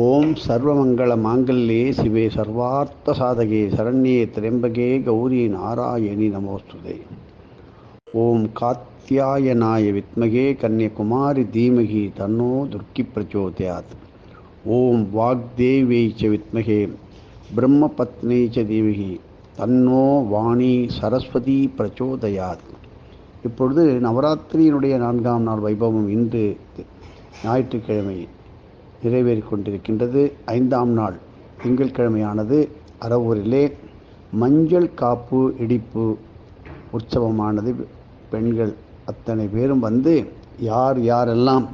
ஓம் சர்வமங்கள மாங்கல்யே சிவே சர்வார்த்த சாதகே சரண்யே திரம்பகே கௌரி நாராயணி நமோஸ்துதே. ஓம் காத்தியாயநாய வித்மகே கன்யகுமாரி தீமகி தன்னோ துர்க்கி பிரச்சோதயாத். ஓம் வாக்தேவியை ச வித்மகே பிரம்மபத்னி ச தேவகி தன்னோ வாணி சரஸ்வதி பிரச்சோதயாத். இப்பொழுது நவராத்திரியினுடைய நான்காம் நாள் வைபவம் இன்று ஞாயிற்றுக்கிழமை. நிறைவேறி கொண்டிருக்கின்றது ஐந்தாம் நாள் திங்கட்கிழமையானது அரவூரிலே மஞ்சள் காப்பு இடிப்பு உற்சவமானது. பெண்கள் அத்தனை பேரும் வந்து யார் யாரெல்லாம்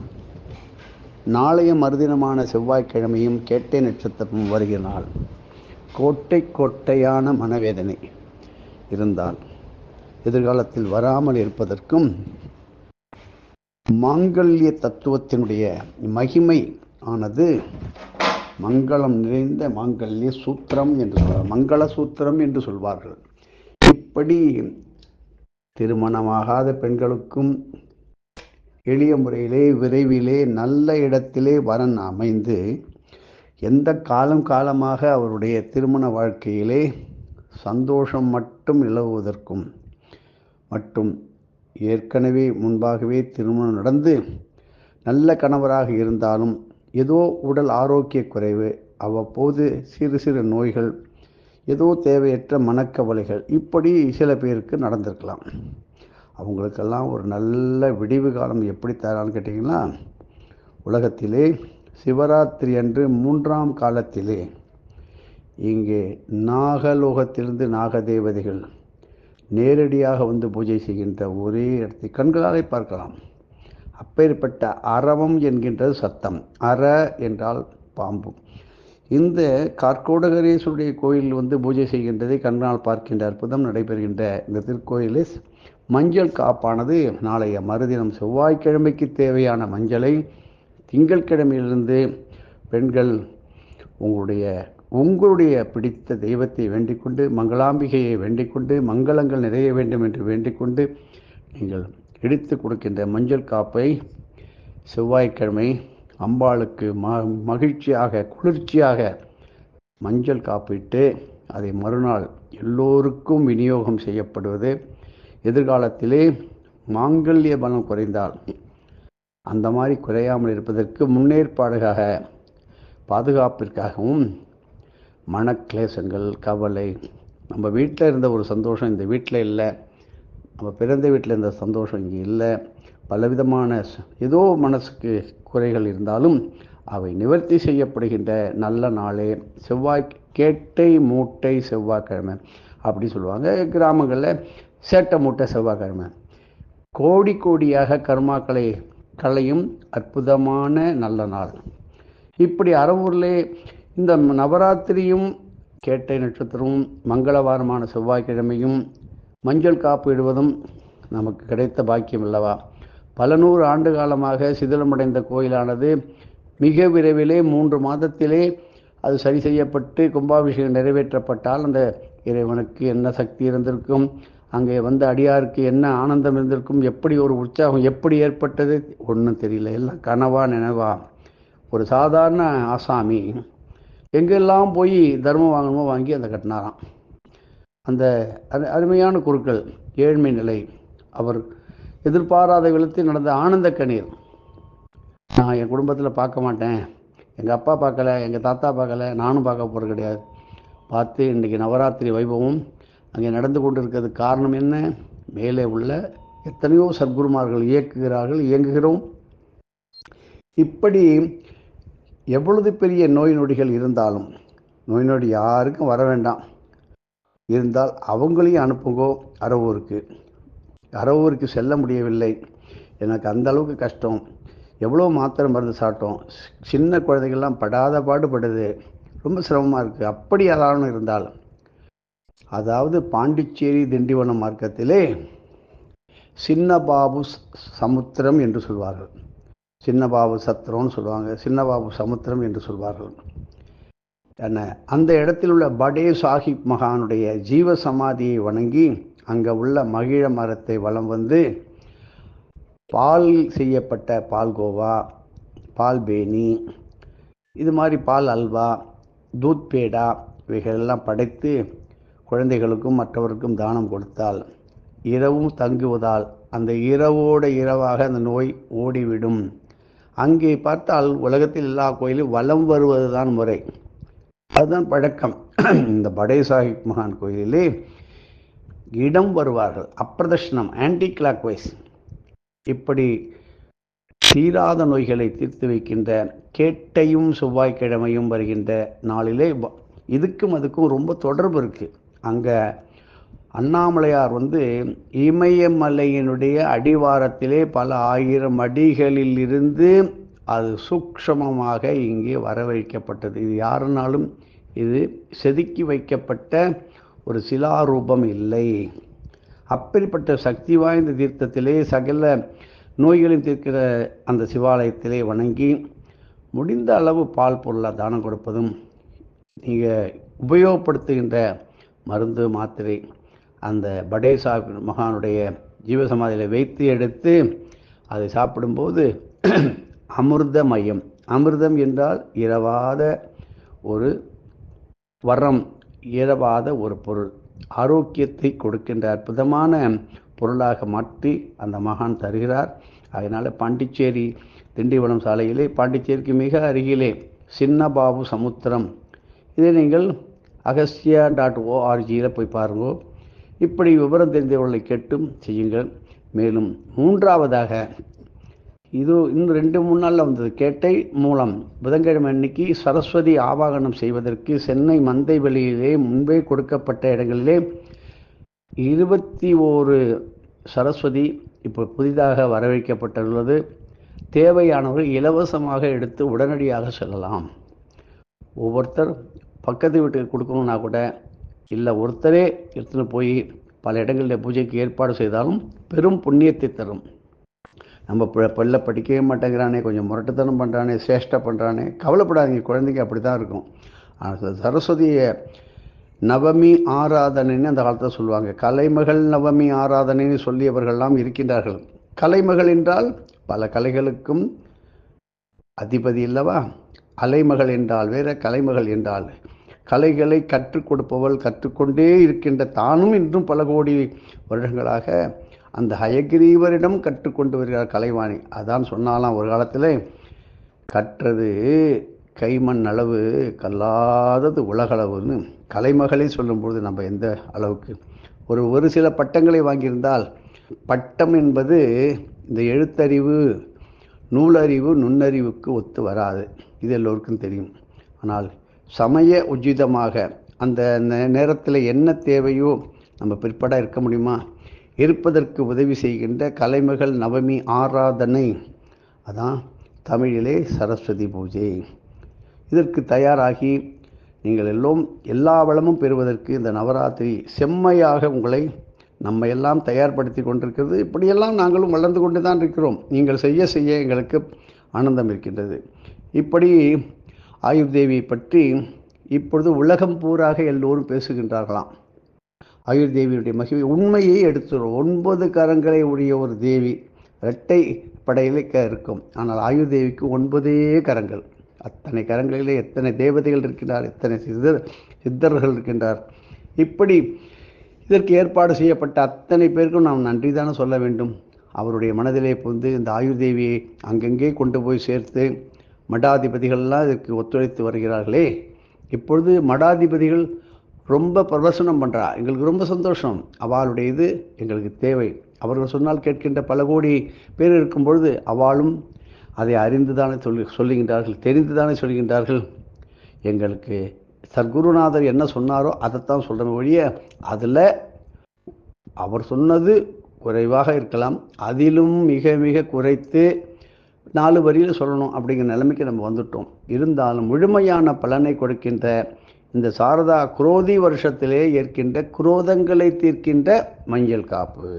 நாளைய மறுதினமான செவ்வாய்க்கிழமையும் கேட்டை நட்சத்திரமும் வருகிற நாள் கோட்டை கோட்டையான மனவேதனை இருந்தால் எதிர்காலத்தில் வராமல் இருப்பதற்கும் மாங்கல்ய தத்துவத்தினுடைய மகிமை ஆனது மங்களம் நிறைந்த மாங்கல்ய சூத்திரம் என்று சொல்வார் மங்கள சூத்திரம் என்று சொல்வார்கள். இப்படி திருமணமாகாத பெண்களுக்கும் எளிய முறையிலே விரைவிலே நல்ல இடத்திலே வரன் அமைந்து எந்த காலம் காலமாக அவருடைய திருமண வாழ்க்கையிலே சந்தோஷம் மட்டும் நிலவுவதற்கும் மட்டும் ஏற்கனவே முன்பாகவே திருமணம் நடந்து நல்ல கணவராக இருந்தாலும் ஏதோ உடல் ஆரோக்கிய குறைவு அவ்வப்போது சிறு சிறு நோய்கள் ஏதோ தேவையற்ற மனக்கவலைகள் இப்படி சில பேருக்கு நடந்திருக்கலாம். அவங்களுக்கெல்லாம் ஒரு நல்ல விடிவு காலம் எப்படி தரான்னு கேட்டிங்கன்னா உலகத்திலே சிவராத்திரி அன்று மூன்றாம் காலத்திலே இங்கே நாகலோகத்திலிருந்து நாகதேவதைகள் நேரடியாக வந்து பூஜை செய்கின்ற ஒரே இடத்தை கண்களாலே பார்க்கலாம். அப்பேற்பட்ட அறவம் என்கின்றது சத்தம். அற என்றால் பாம்பு. இந்த கார்கோடகரேஸ்வருடைய கோயில் வந்து பூஜை செய்கின்றதை கண்ணால் பார்க்கின்ற அற்புதம் நடைபெறுகின்ற இந்த திருக்கோயிலில் மஞ்சள் காப்பானது நாளைய மறுதினம் செவ்வாய்க்கிழமைக்கு தேவையான மஞ்சளை திங்கட்கிழமையிலிருந்து பெண்கள் உங்களுடைய உங்களுடைய பிடித்த தெய்வத்தை வேண்டிக்கொண்டு மங்களாம்பிகையை வேண்டிக்கொண்டு மங்களங்கள் நிறைய வேண்டும் என்று வேண்டிக்கொண்டு நீங்கள் இடித்து கொடுக்கின்ற மஞ்சள் காப்பை செவ்வாய்க்கிழமை அம்பாளுக்கு ம மகிழ்ச்சியாக குளிர்ச்சியாக மஞ்சள் காப்பிட்டு அதை மறுநாள் எல்லோருக்கும் விநியோகம் செய்யப்படுவது. எதிர்காலத்திலே மாங்கல்ய பலம் குறைந்தால் அந்த மாதிரி குறையாமல் இருப்பதற்கு முன்னேற்பாடுகாக பாதுகாப்பிற்காகவும் மனக்லேசங்கள் கவலை. நம்ம வீட்டில் இருந்த ஒரு சந்தோஷம் இந்த வீட்டில் இல்லை. நம்ம பிறந்த வீட்டில் இருந்த சந்தோஷம் இங்கே இல்லை. பலவிதமான ஏதோ மனசுக்கு குறைகள் இருந்தாலும் அவை நிவர்த்தி செய்யப்படுகின்ற நல்ல நாளே. செவ்வாய் கேட்டை மூட்டை செவ்வாய்க்கிழமை அப்படி சொல்லுவாங்க. கிராமங்களில் சேட்டை மூட்டை செவ்வாய்க்கிழமை. கோடி கோடியாக கர்மாக்களை களையும் அற்புதமான நல்ல நாள். இப்படி அறவூரில் இந்த நவராத்திரியும் கேட்டை நட்சத்திரமும் மங்களவாரமான செவ்வாய்க்கிழமையும் மஞ்சள் காப்பு இடுவதும் நமக்கு கிடைத்த பாக்கியம் அல்லவா? பல நூறு ஆண்டு காலமாக சிதிலமடைந்த கோயிலானது மிக விரைவிலே மூன்று மாதத்திலே அது சரி செய்யப்பட்டு கும்பாபிஷேகம் நிறைவேற்றப்பட்டால் அந்த இறைவனுக்கு என்ன சக்தி இருந்திருக்கும்? அங்கே வந்த அடியாருக்கு என்ன ஆனந்தம் இருந்திருக்கும்? எப்படி ஒரு உற்சாகம் எப்படி ஏற்பட்டது? ஒன்றும் தெரியல. எல்லாம் கனவா நினைவா. ஒரு சாதாரண ஆசாமி எங்கெல்லாம் போய் தர்மம் வாங்கணுமோ வாங்கி அந்த கட்டினாராம். அந்த அருமையான குருக்கள் ஏழ்மை நிலை அவர் எதிர்பாராத விதத்தில் நடந்த ஆனந்த கண்ணீர். நான் என் குடும்பத்தில் பார்க்க மாட்டேன். எங்கள் அப்பா பார்க்கல எங்கள் தாத்தா பார்க்கல நானும் பார்க்க போகிறது கிடையாது. பார்த்து இன்றைக்கி நவராத்திரி வைபவம் அங்கே நடந்து கொண்டு இருக்கிறது காரணம் என்ன? மேலே உள்ள எத்தனையோ சத்குருமார்கள் இயக்குகிறார்கள் இயங்குகிறோம். இப்படி எவ்வளவு பெரிய நோய் நொடிகள் இருந்தாலும் நோய் நொடி யாருக்கும் வர வேண்டாம். இருந்தால் அவங்களையும் அனுப்புங்கோ அரவூருக்கு அரவூருக்கு செல்ல முடியவில்லை. எனக்கு அந்த அளவுக்கு கஷ்டம். எவ்வளோ மாத்திரை மருந்து சாப்பிட்டோம். சின்ன குழந்தைகள்லாம் படாத பாடுபடுது. ரொம்ப சிரமமாக இருக்குது அப்படி யாராலும் இருந்தால். அதாவது பாண்டிச்சேரி திண்டிவனம் மார்க்கத்திலே சின்னபாபு சமுத்திரம் என்று சொல்வார்கள். சின்னபாபு சத்திரம்னு சொல்லுவாங்க. சின்னபாபு சமுத்திரம் என்று சொல்வார்கள். என்ன அந்த இடத்தில் உள்ள படே சாஹிப் மகானுடைய ஜீவ சமாதியை வணங்கி அங்கே உள்ள மகிழ மரத்தை வலம் வந்து பால் செய்யப்பட்ட பால்கோவா பால் பேனி இது மாதிரி பால் அல்வா தூத் பேடா இவைகளெல்லாம் படைத்து குழந்தைகளுக்கும் மற்றவருக்கும் தானம் கொடுத்தால் இரவும் தங்குவதால் அந்த இரவோட இரவாக அந்த நோய் ஓடிவிடும். அங்கே பார்த்தால் உலகத்தில் எல்லா கோயிலும் வலம் வருவது தான் முறை. அதுதான் பழக்கம். இந்த படை சாஹிப் மகான் கோயிலிலே இடம் வருவார்கள். அப்பிரதர்ஷனம் ஆன்டி கிளாக் வைஸ் இப்படி தீராத நோய்களை தீர்த்து வைக்கின்ற கேட்டையும் செவ்வாய்க்கிழமையும் வருகின்ற நாளிலே இதுக்கும் அதுக்கும் ரொம்ப தொடர்பு இருக்குது அங்கே அண்ணாமலையார் வந்து இமயமலையினுடைய அடிவாரத்திலே பல ஆயிரம் அடிகளில் இருந்து அது சூக்ஷமமாக இங்கே வரவழைக்கப்பட்டது. இது யாருனாலும் இது செதுக்கி வைக்கப்பட்ட ஒரு சிலாரூபம் இல்லை. அப்படிப்பட்ட சக்தி வாய்ந்த தீர்த்தத்திலே சகல நோய்களையும் தீர்க்கிற அந்த சிவாலயத்திலே வணங்கி முடிந்த அளவு பால் பொருளாக தானம் கொடுப்பதும் நீங்கள் உபயோகப்படுத்துகின்ற மருந்து மாத்திரை அந்த படேசா மகானுடைய ஜீவசமாதியில் வைத்து எடுத்து அதை சாப்பிடும்போது அமிர்தமயம். அமிர்தம் என்றால் இரவாத ஒரு வரம் இரவாத ஒரு பொருள். ஆரோக்கியத்தை கொடுக்கின்ற அற்புதமான பொருளாக மாற்றி அந்த மகான் தருகிறார். அதனால் பாண்டிச்சேரி திண்டிவனம் சாலையிலே பாண்டிச்சேரிக்கு மிக அருகிலே சின்னபாபு சமுத்திரம். இதை நீங்கள் அகஸ்தியா டாட் ஓஆர்ஜியில் போய் பாருங்கோ. இப்படி விவரம் தெரிந்தவர்களை கேட்டும் செய்யுங்கள். மேலும் மூன்றாவதாக இது இன்னும் ரெண்டு மூணு நாளில் வந்தது. கேட்டை மூலம். புதன்கிழமை அன்னைக்கு சரஸ்வதி ஆவாகனம் செய்வதற்கு சென்னை மந்தை வெளியிலே முன்பே கொடுக்கப்பட்ட இடங்களிலே இருபத்தி ஓரு சரஸ்வதி இப்போ புதிதாக வரவேற்கப்பட்டுள்ளது. தேவையானவர்கள் இலவசமாக எடுத்து உடனடியாக செல்லலாம். ஒவ்வொருத்தர் பக்கத்து வீட்டுக்கு கொடுக்கணும்னா கூட இல்லை ஒருத்தரே எடுத்துன்னு போய் பல இடங்களில் பூஜைக்கு ஏற்பாடு செய்தாலும் பெரும் புண்ணியத்தை தரும். நம்ம பி- பிள்ளை படிக்கவே மாட்டேங்கிறானே கொஞ்சம் முரட்டுத்தனம் பண்ணுறானே சேஷ்டை பண்ணுறானே கவலைப்படாதீங்க குழந்தைங்க அப்படி தான் இருக்கும் ஆனால் சரஸ்வதியை நவமி ஆராதனைன்னு அந்த காலத்தில் சொல்லுவாங்க. கலைமகள் நவமி ஆராதனைன்னு சொல்லியவர்கள்லாம் இருக்கின்றார்கள். கலைமகள் என்றால் பல கலைகளுக்கும் அதிபதி அல்லவா? அலைமகள் என்றால் வேற கலைமகள் என்றால் கலைகளை கற்றுக் கொடுப்பவள் கற்றுக்கொண்டே இருக்கின்ற தானும் இன்றும் பல கோடி வருடங்களாக அந்த ஹயகிரீவரிடம் கற்றுக்கொண்டு வருகிறார் கலைவாணி. அதான் சொன்னாலாம் ஒரு காலத்தில் கற்றது கைமண் அளவு கல்லாதது உலகளவுன்னு கலைமகளை சொல்லும்பொழுது நம்ம எந்த அளவுக்கு? ஒரு ஒரு சில பட்டங்களை வாங்கியிருந்தால் பட்டம் என்பது இந்த எழுத்தறிவு நூலறிவு நுண்ணறிவுக்கு ஒத்து வராது. இது எல்லோருக்கும் தெரியும். ஆனால் சமய உச்சிதமாக அந்த நே- நேரத்தில் என்ன தேவையோ நம்ம பிற்பட இருக்க முடியுமா? இருப்பதற்கு உதவி செய்கின்ற கலைமகள் நவமி ஆராதனை. அதான் தமிழிலே சரஸ்வதி பூஜை. இதற்கு தயாராகி நீங்கள் எல்லோரும் எல்லா வளமும் பெறுவதற்கு இந்த நவராத்திரி செம்மையாக உங்களை நம்ம எல்லாம் தயார்படுத்தி கொண்டிருக்கிறது. இப்படியெல்லாம் நாங்களும் வளர்ந்து கொண்டு தான் இருக்கிறோம். நீங்கள் செய்ய செய்ய எங்களுக்கு ஆனந்தம் இருக்கின்றது. இப்படி ஆயுர்தேவியை பற்றி இப்பொழுது உலகம் பூராக எல்லோரும் பேசுகின்றார்களாம். ஆயுர் தேவியுடைய மகிமை உண்மையை எடுத்துரும் ஒன்பது கரங்களை உடைய ஒரு தேவி இரட்டை படையில் க இருக்கும். ஆனால் ஆயுர்தேவிக்கு ஒன்பதே கரங்கள். அத்தனை கரங்களிலே எத்தனை தேவதைகள் இருக்கின்றார் எத்தனை சித்தர் சித்தர்கள் இருக்கின்றார். இப்படி இதற்கு ஏற்பாடு செய்யப்பட்ட அத்தனை பேருக்கும் நாம் நன்றி தானே சொல்ல வேண்டும். அவருடைய மனதிலே புகுந்து இந்த ஆயுர்தேவியை அங்கங்கே கொண்டு போய் சேர்த்து மடாதிபதிகள்லாம் இதற்கு ஒத்துழைத்து வருகிறார்களே. இப்பொழுது மடாதிபதிகள் ரொம்ப பிரவசனம் பண்ணுறா எங்களுக்கு ரொம்ப சந்தோஷம். அவளுடைய இது எங்களுக்கு தேவை. அவர்கள் சொன்னால் கேட்கின்ற பல கோடி பேர் இருக்கும் பொழுது அவளும் அதை அறிந்து தானே சொல்லி சொல்லுகின்றார்கள் தெரிந்து தானே சொல்கின்றார்கள் எங்களுக்கு சர்க்குருநாதர் என்ன சொன்னாரோ அதைத்தான் சொல்கிற ஒழிய அதில் அவர் சொன்னது குறைவாக இருக்கலாம். அதிலும் மிக மிக குறைத்து நாலு வரியில் சொல்லணும் அப்படிங்கிற நிலைமைக்கு நம்ம வந்துட்டோம். இருந்தாலும் முழுமையான பலனை கொடுக்கின்ற இந்த சாரதா குரோதி வருஷத்திலே ஏற்கின்ற குரோதங்களை தீர்க்கின்ற மஞ்சள் காப்பு.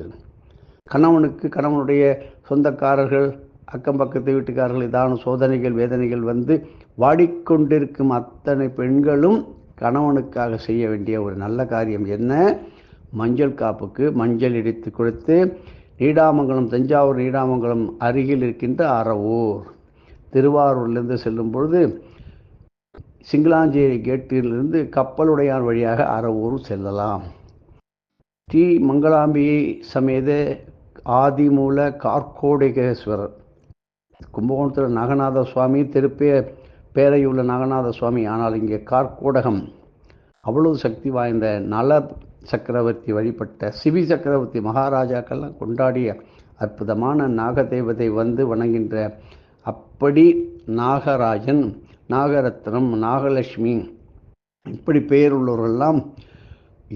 கணவனுக்கு கணவனுடைய சொந்தக்காரர்கள் அக்கம் பக்கத்து வீட்டுக்காரர்கள் ஏதான சோதனைகள் வேதனைகள் வந்து வாடிக்கொண்டிருக்கும் அத்தனை பெண்களும் கணவனுக்காக செய்ய வேண்டிய ஒரு நல்ல காரியம் என்ன? மஞ்சள் காப்புக்கு மஞ்சள் இடித்து கொடுத்து நீடாமங்கலம் தஞ்சாவூர் நீடாமங்கலம் அருகில் இருக்கின்ற அறவூர். திருவாரூர்லேருந்து செல்லும் பொழுது சிங்களாஞ்சேரி கேட்டிலிருந்து கப்பலுடையார் வழியாக அறவூர் செல்லலாம். ஸ்ரீ மங்களாம்பியை சமேத ஆதிமூல கார்கோடிகேஸ்வரர் கும்பகோணத்தில் நாகநாத சுவாமி திருப்பே பேரையுள்ள நாகநாத சுவாமி ஆனால் இங்கே கார்கோடகம் அவ்வளவு சக்தி வாய்ந்த நல சக்கரவர்த்தி வழிபட்ட சிவி சக்கரவர்த்தி மகாராஜாக்கள்லாம் கொண்டாடிய அற்புதமான நாகதேவதை வந்து வணங்கின்ற அப்படி நாகராஜன் நாகரத்னம் நாகலட்சுமி. இப்படி பெயருள்ளவர்கள்லாம்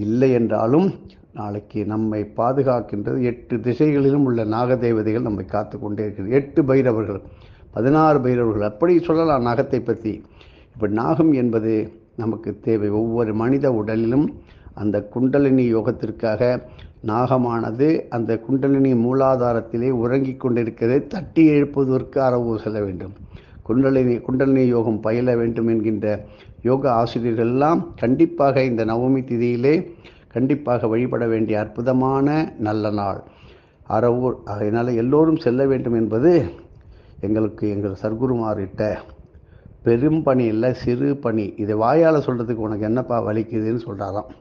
இல்லை என்றாலும் நாளைக்கு நம்மை பாதுகாக்கின்றது எட்டு திசைகளிலும் உள்ள நாகதேவதைகள் நம்மை காத்து கொண்டே இருக்கிறது. எட்டு பைரவர்கள் பதினாறு பைரவர்கள் அப்படி சொல்லலாம் நாகத்தை பற்றி இப்போ நாகம் என்பது நமக்கு தேவை. ஒவ்வொரு மனித உடலிலும் அந்த குண்டலினி யோகத்திற்காக நாகமானது அந்த குண்டலினி மூலாதாரத்திலே உறங்கிக் கொண்டிருக்கிறதை தட்டி எழுப்புவதற்கு அரவு செல்ல வேண்டும். குண்டலினி குண்டலினி யோகம் பயில வேண்டும் என்கின்ற யோக ஆசிரியர்கள் எல்லாம் கண்டிப்பாக இந்த நவமி திதியிலே கண்டிப்பாக வழிபட வேண்டிய அற்புதமான நல்ல நாள். அறவூர் அதனால் எல்லோரும் செல்ல வேண்டும் என்பது எங்களுக்கு எங்கள் சர்க்குருமாரிட்ட பெரும் பணி இல்லை சிறு பணி. இதை வாயால் சொல்கிறதுக்கு உனக்கு என்னப்பா வலிக்குதுன்னு சொல்கிறாராம்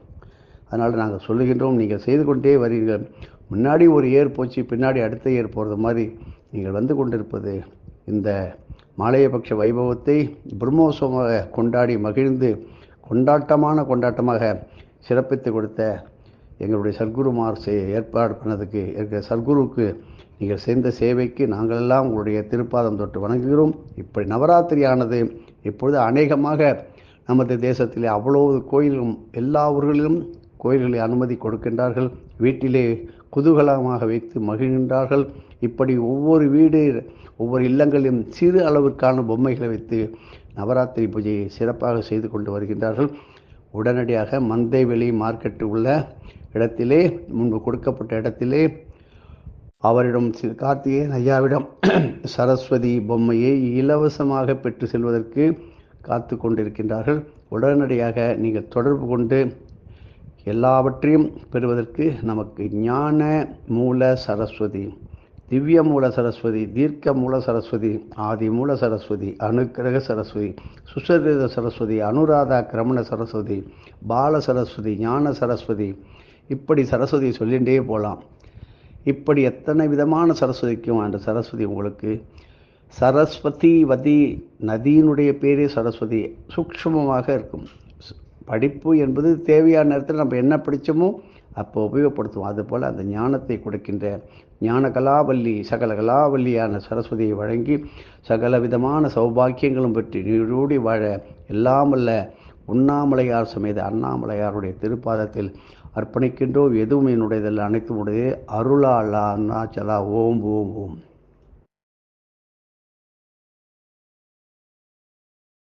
அதனால் நாங்கள் சொல்லுகின்றோம் நீங்கள் செய்து கொண்டே வரீர்கள். முன்னாடி ஒரு ஏர் போச்சு பின்னாடி அடுத்த ஏர் போகிறது மாதிரி நீங்கள் வந்து கொண்டிருப்பது இந்த மாலையபக்ஷ வைபவத்தை பிரம்மோத்சவமாக கொண்டாடி மகிழ்ந்து கொண்டாட்டமான கொண்டாட்டமாக சிறப்பித்து கொடுத்த எங்களுடைய சர்க்குருமார் சே ஏற்பாடு பண்ணதுக்கு இருக்கிற சர்க்குருவுக்கு நீங்கள் சேர்ந்த சேவைக்கு நாங்களெல்லாம் உங்களுடைய திருப்பாதம் தொட்டு வணங்குகிறோம். இப்படி நவராத்திரியானது இப்பொழுது அநேகமாக நமது தேசத்திலே அவ்வளவு கோயிலும் எல்லா ஊர்களிலும் கோயில்களை அனுமதி கொடுக்கின்றார்கள். வீட்டிலே குதூகலமாக வைத்து மகிழ்கின்றார்கள். இப்படி ஒவ்வொரு வீடு ஒவ்வொரு இல்லங்களிலும் சிறு அளவிற்கான பொம்மைகளை வைத்து நவராத்திரி பூஜையை சிறப்பாக செய்து கொண்டு வருகின்றார்கள். உடனடியாக மந்தைவெளி மார்க்கெட்டு உள்ள இடத்திலே முன்பு கொடுக்கப்பட்ட இடத்திலே அவரிடம் சிறு கார்த்திகேயன் ஐயாவிடம் சரஸ்வதி பொம்மையை இலவசமாக பெற்று செல்வதற்கு காத்து கொண்டிருக்கின்றார்கள். உடனடியாக நீங்கள் தொடர்பு கொண்டு எல்லாவற்றையும் பெறுவதற்கு நமக்கு ஞான மூல சரஸ்வதி திவ்ய மூல சரஸ்வதி தீர்க்க மூல சரஸ்வதி ஆதி மூல சரஸ்வதி அனுக்கிரக சரஸ்வதி சுசரித சரஸ்வதி அனுராதா கிரமண சரஸ்வதி பால சரஸ்வதி ஞான சரஸ்வதி. இப்படி சரஸ்வதி சொல்லிகிட்டே போகலாம் இப்படி எத்தனை விதமான சரஸ்வதிக்கும் அந்த சரஸ்வதி உங்களுக்கு? சரஸ்வதி வதி நதியினுடைய பேரே சரஸ்வதி சூக்ஷ்மமாக இருக்கும். படிப்பு என்பது தேவையான நேரத்தில் நம்ம என்ன படித்தோமோ அப்போ உபயோகப்படுத்துவோம் அதுபோல் அந்த ஞானத்தை கொடுக்கின்ற ஞான கலாவல்லி சகல கலாவல்லியான சரஸ்வதியை வழங்கி சகல விதமான சௌபாக்கியங்களும் பெற்று நீரோடி வாழ எல்லாமல்ல உண்ணாமலையார் சமேத அண்ணாமலையாருடைய திருப்பாதத்தில் அர்ப்பணிக்கின்றோம். எதுவும் என்னுடையதல்ல அனைத்தும் உடைய அருளாலா அண்ணாச்சலா ஓம் ஓம் ஓம்.